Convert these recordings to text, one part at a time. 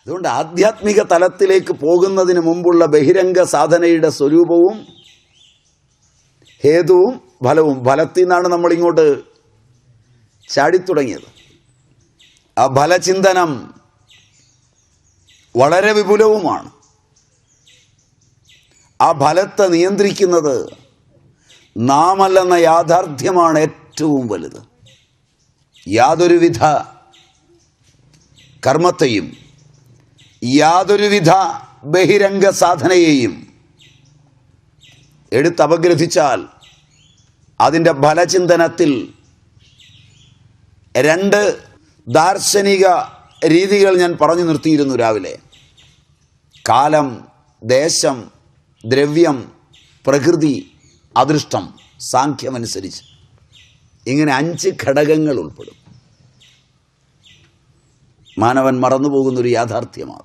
അതുകൊണ്ട് ആധ്യാത്മിക തലത്തിലേക്ക് പോകുന്നതിന് മുമ്പുള്ള ബഹിരംഗ സാധനയുടെ സ്വരൂപവും ഹേതുവും ഫലവും ഫലത്തിൽ നിന്നാണ് നമ്മളിങ്ങോട്ട് ചാടിത്തുടങ്ങിയത്. ആ ഫലചിന്തനം വളരെ വിപുലവുമാണ്. ആ ഫലത്തെ നിയന്ത്രിക്കുന്നത് നാമല്ലെന്ന യാഥാർത്ഥ്യമാണ് ഏറ്റവും വലുത്. യാതൊരുവിധ കർമ്മത്തെയും യാതൊരുവിധ ബഹിരംഗ സാധനയെയും എടുത്തപഗ്രഥിച്ചാൽ അതിന്റെ ഫലചിന്തനത്തിൽ രണ്ട് ദാർശനിക രീതികൾ ഞാൻ പറഞ്ഞു നിർത്തിയിരുന്നു രാവിലെ. കാലം ദേശം ദ്രവ്യം പ്രകൃതി അദൃഷ്ടം സാഖ്യമനുസരിച്ച്. ഇങ്ങനെ അഞ്ച് ഘടകങ്ങൾ ഉൾപ്പെടും. മാനവൻ മറന്നുപോകുന്നൊരു യാഥാർത്ഥ്യമാണ്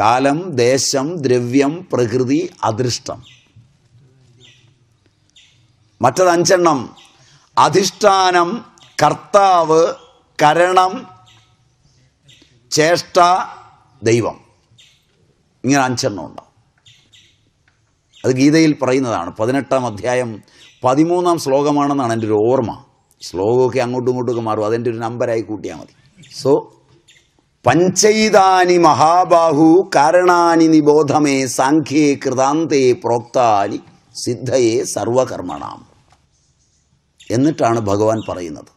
കാലം ദേശം ദ്രവ്യം പ്രകൃതി അദൃഷ്ടം. മറ്റത് അഞ്ചെണ്ണം. അധിഷ്ഠാനം കർത്താവ് കരണം ചേഷ്ട ദൈവം. ഇങ്ങനെ അഞ്ചെണ്ണം ഉണ്ടാവും. അത് ഗീതയിൽ പറയുന്നതാണ്. പതിനെട്ടാം അധ്യായം പതിമൂന്നാം ശ്ലോകമാണെന്നാണ് എന്റെ ഒരു ഓർമ്മ. ശ്ലോകമൊക്കെ അങ്ങോട്ടും ഇങ്ങോട്ടും മാറും. അതെന്റെ ഒരു നമ്പരായി കൂട്ടിയാൽ മതി. സോ പഞ്ചൈതാനി മഹാബാഹു കാരണാനി നിബോധമേ സാഖ്യേ കൃതാന്തേ പ്രോക്താനി സിദ്ധയെ സർവകർമ്മണാം. എന്നിട്ടാണ് ഭഗവാൻ പറയുന്നത്.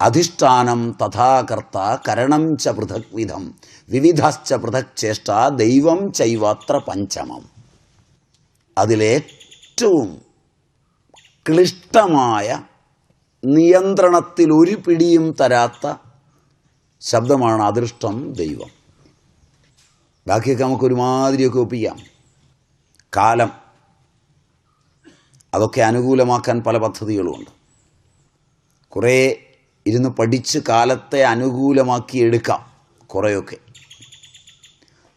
അധിഷ്ഠാനം തഥാകർത്ത കരണം ച പൃഥക് വിധം വിവിധശ്ച പൃഥക് ചേഷ്ട ദൈവം ചൈവത്ര പഞ്ചമം. അതിലേറ്റവും ക്ലിഷ്ടമായ നിയന്ത്രണത്തിൽ ഒരു പിടിയും തരാത്ത ശബ്ദമാണ് അദൃഷ്ടം ദൈവം. ബാക്കിയൊക്കെ നമുക്ക് ഒരുമാതിരിയൊക്കെ ഒപ്പിക്കാം. കാലം. അതൊക്കെ അനുകൂലമാക്കാൻ പല പദ്ധതികളുമുണ്ട്. കുറേ ഇരുന്ന് പഠിച്ച് കാലത്തെ അനുകൂലമാക്കി എടുക്കാം. കുറേയൊക്കെ.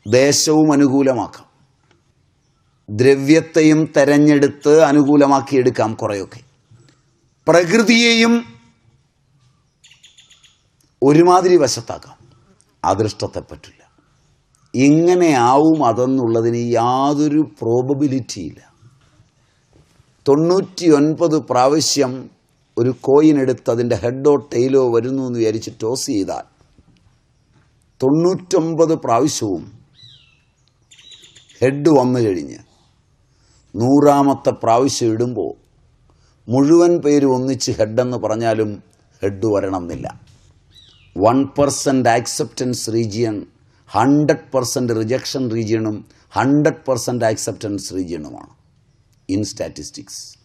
ദേശവും അനുകൂലമാക്കാം. ദ്രവ്യത്തെയും തെരഞ്ഞെടുത്ത് അനുകൂലമാക്കി എടുക്കാം കുറേയൊക്കെ. പ്രകൃതിയെയും ഒരുമാതിരി വശത്താക്കാം. അദൃഷ്ടത്തെ പറ്റില്ല എങ്ങനെയാവും അതെന്നുള്ളതിന് യാതൊരു പ്രോബബിലിറ്റിയില്ല തൊണ്ണൂറ്റി ഒൻപത് പ്രാവശ്യം ഒരു കോയിൻ എടുത്ത് അതിന്റെ ഹെഡോ ടെയിലോ വരുന്നു എന്ന് വിചാരിച്ച് ടോസ് ചെയ്താൽ തൊണ്ണൂറ്റൊമ്പത് പ്രാവശ്യവും ഹെഡ് വന്നു കഴിഞ്ഞ് നൂറാമത്തെ പ്രാവശ്യം ഇടുമ്പോൾ മുഴുവൻ പേര് ഒന്നിച്ച് ഹെഡെന്ന് പറഞ്ഞാലും ഹെഡ് വരണമെന്നില്ല. One percent acceptance region hundred percent rejection റീജിയണും hundred percent acceptance റീജിയണുമാണ്. In statistics.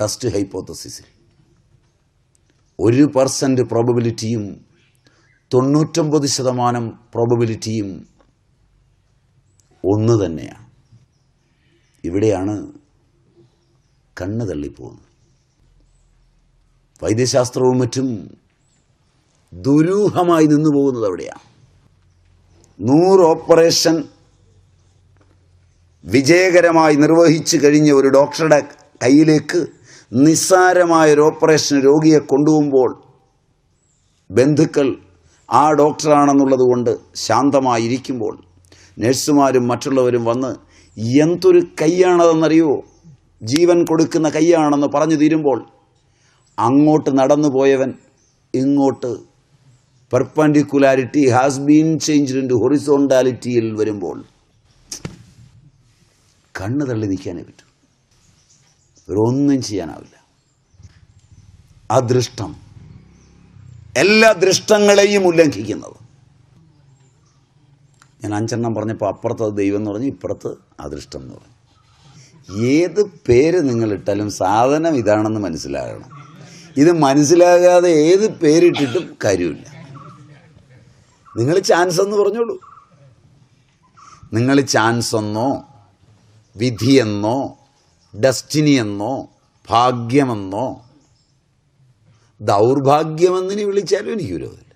Test ഹൈപ്പോത്തസിസിൽ ഒരു പെർസെന്റ് പ്രോബബിലിറ്റിയും തൊണ്ണൂറ്റൊമ്പത് ശതമാനം പ്രോബബിലിറ്റിയും ഒന്ന് തന്നെയാണ്. ഇവിടെയാണ് കണ്ണ് തള്ളിപ്പോകുന്നു. വൈദ്യശാസ്ത്രവും മറ്റും ദുരൂഹമായി നിന്നു പോകുന്നത് അവിടെയാണ് നൂറ് ഓപ്പറേഷൻ വിജയകരമായി നിർവഹിച്ചു കഴിഞ്ഞ ഒരു ഡോക്ടറുടെ കയ്യിലേക്ക് നിസ്സാരമായ ഒരു ഓപ്പറേഷൻ രോഗിയെ കൊണ്ടുപോകുമ്പോൾ ബന്ധുക്കൾ ആ ഡോക്ടറാണെന്നുള്ളത് കൊണ്ട് ശാന്തമായിരിക്കുമ്പോൾ നഴ്സുമാരും മറ്റുള്ളവരും വന്ന് എന്തൊരു കൈയാണതെന്നറിയോ ജീവൻ കൊടുക്കുന്ന കൈയാണെന്ന് പറഞ്ഞു തീരുമ്പോൾ അങ്ങോട്ട് നടന്നു പോയവൻ ഇങ്ങോട്ട് perpendicularity has been changed into ഹൊറിസോണ്ടാലിറ്റിയിൽ വരുമ്പോൾ കണ്ണ് തള്ളി നിൽക്കാനേ പറ്റും. ഇവരൊന്നും ചെയ്യാനാവില്ല. അദൃഷ്ടം. എല്ലാ ദൃഷ്ടങ്ങളെയും ഉല്ലംഘിക്കുന്നത്. ഞാൻ അഞ്ചെണ്ണം പറഞ്ഞപ്പോൾ അപ്പുറത്ത് ദൈവം എന്ന് പറഞ്ഞു ഇപ്പുറത്ത് അദൃഷ്ടം എന്ന് പറഞ്ഞു. ഏത് പേര് നിങ്ങളിട്ടാലും സാധനം ഇതാണെന്ന് മനസ്സിലാകണം. ഇത് മനസ്സിലാകാതെ ഏത് പേരിട്ടിട്ടും കാര്യമില്ല. നിങ്ങൾ ചാൻസ് എന്ന് പറഞ്ഞോളൂ. നിങ്ങൾ ചാൻസ് എന്നോ വിധിയെന്നോ ഡസ്റ്റിനി എന്നോ ഭാഗ്യമെന്നോ ദൗർഭാഗ്യമെന്നിനെ വിളിച്ചാലും എനിക്ക് വിരോധമില്ല.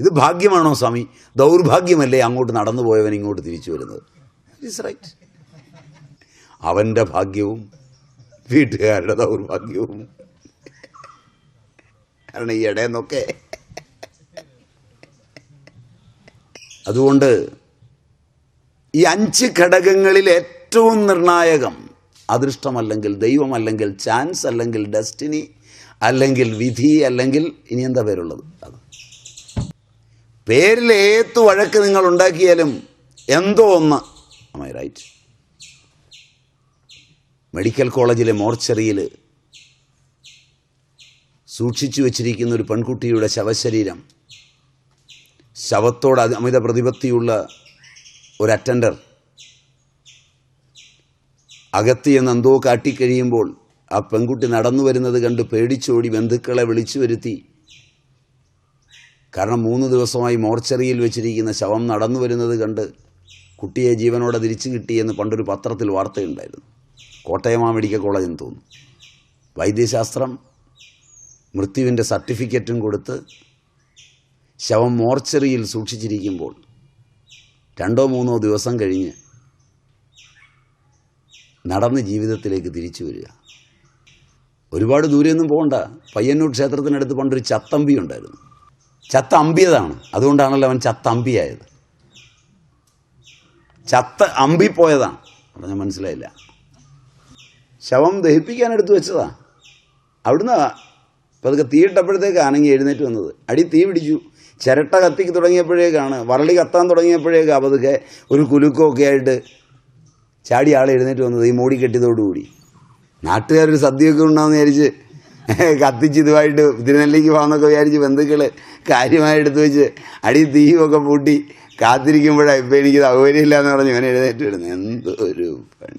ഇത് ഭാഗ്യമാണോ സ്വാമി? ദൗർഭാഗ്യമല്ലേ അങ്ങോട്ട് നടന്നു പോയവൻ ഇങ്ങോട്ട് തിരിച്ചു വരുന്നത്? ഇറ്റ്സ് റൈറ്റ് അവന്റെ ഭാഗ്യവും വീട്ടുകാരുടെ ദൗർഭാഗ്യവും. കാരണം ഈ ഇടയെന്നൊക്കെ അതുകൊണ്ട് ഈ അഞ്ച് ഘടകങ്ങളിൽ ഏറ്റവും നിർണായകം അദൃഷ്ടമല്ലെങ്കിൽ ദൈവമല്ലെങ്കിൽ ചാൻസ് അല്ലെങ്കിൽ ഡെസ്റ്റിനി അല്ലെങ്കിൽ വിധി അല്ലെങ്കിൽ ഇനി എന്താ പേരുള്ളത്? അത്. പേരിൽ വഴക്ക് നിങ്ങൾ ഉണ്ടാക്കിയാലും എന്തോ ഒന്ന്. റൈറ്റ് മെഡിക്കൽ കോളേജിലെ മോർച്ചറിയിൽ സൂക്ഷിച്ചു വച്ചിരിക്കുന്ന ഒരു പെൺകുട്ടിയുടെ ശവശരീരം ശവത്തോട് അമിത പ്രതിപത്തിയുള്ള ഒരു അറ്റൻഡർ അകത്ത് ചെന്ന് എന്തോ കാട്ടിക്കഴിയുമ്പോൾ ആ പെൺകുട്ടി നടന്നു വരുന്നത് കണ്ട് പേടിച്ചോടി ബന്ധുക്കളെ വിളിച്ചു വരുത്തി. കാരണം മൂന്ന് ദിവസമായി മോർച്ചറിയിൽ വെച്ചിരിക്കുന്ന ശവം നടന്നു വരുന്നത് കണ്ട് കുട്ടിയെ ജീവനോടെ തിരിച്ചു കിട്ടിയെന്ന് പണ്ടൊരു പത്രത്തിൽ വാർത്തയുണ്ടായിരുന്നു. കോട്ടയമാ മെഡിക്കൽ കോളേജെന്ന് തോന്നുന്നു. വൈദ്യശാസ്ത്രം മൃത്യുവിന്റെ സർട്ടിഫിക്കറ്റും കൊടുത്ത് ശവം മോർച്ചറിയിൽ സൂക്ഷിച്ചിരിക്കുമ്പോൾ രണ്ടോ മൂന്നോ ദിവസം കഴിഞ്ഞ് നടന്ന് ജീവിതത്തിലേക്ക് തിരിച്ചു വരിക. ഒരുപാട് ദൂരെയൊന്നും പോകണ്ട. പയ്യന്നൂർ ക്ഷേത്രത്തിനടുത്ത് പണ്ടൊരു ചത്തമ്പി ഉണ്ടായിരുന്നു. ചത്ത അമ്പിയതാണ് അതുകൊണ്ടാണല്ലോ അവൻ ചത്ത അമ്പിയായത് ചത്ത അമ്പിപ്പോയതാണ്. പറഞ്ഞാൽ മനസ്സിലായില്ല. ശവം ദഹിപ്പിക്കാൻ എടുത്തു വെച്ചതാ. അവിടുന്ന് പതുക്കെ തീയിട്ടപ്പോഴത്തേക്കാണ് എഴുന്നേറ്റ് വന്നത്. അടി തീ പിടിച്ചു. ചിരട്ട കത്തിക്ക് തുടങ്ങിയപ്പോഴേക്കാണ് വരളി കത്താൻ തുടങ്ങിയപ്പോഴേക്കാ പതുക്കെ ഒരു കുലുക്കമൊക്കെ ആയിട്ട് ചാടി ആൾ എഴുന്നേറ്റ് വന്നത് ഈ മൂടി കെട്ടിയതോടുകൂടി. നാട്ടുകാരൊരു സദ്യയൊക്കെ ഉണ്ടാകുന്ന വിചാരിച്ച് കത്തിച്ച് ഇതുമായിട്ട് തിരുനെല്ലിക്ക് പോകാമെന്നൊക്കെ വിചാരിച്ച് ബന്ധുക്കൾ കാര്യമായി എടുത്തു വെച്ച് അടി തീയുമൊക്കെ പൂട്ടി കാത്തിരിക്കുമ്പോഴാണ് ഇപ്പം എനിക്ക് സൗകര്യമില്ല എന്ന് പറഞ്ഞ് ഇവൻ എഴുന്നേറ്റ് വരുന്നത് ഒരു പണി.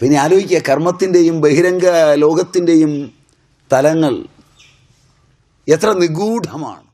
പിന്നെ ആലോചിക്കുക കർമ്മത്തിന്റെയും ബഹിരംഗ ലോകത്തിന്റെയും തലങ്ങൾ എത്ര നിഗൂഢമാണ്.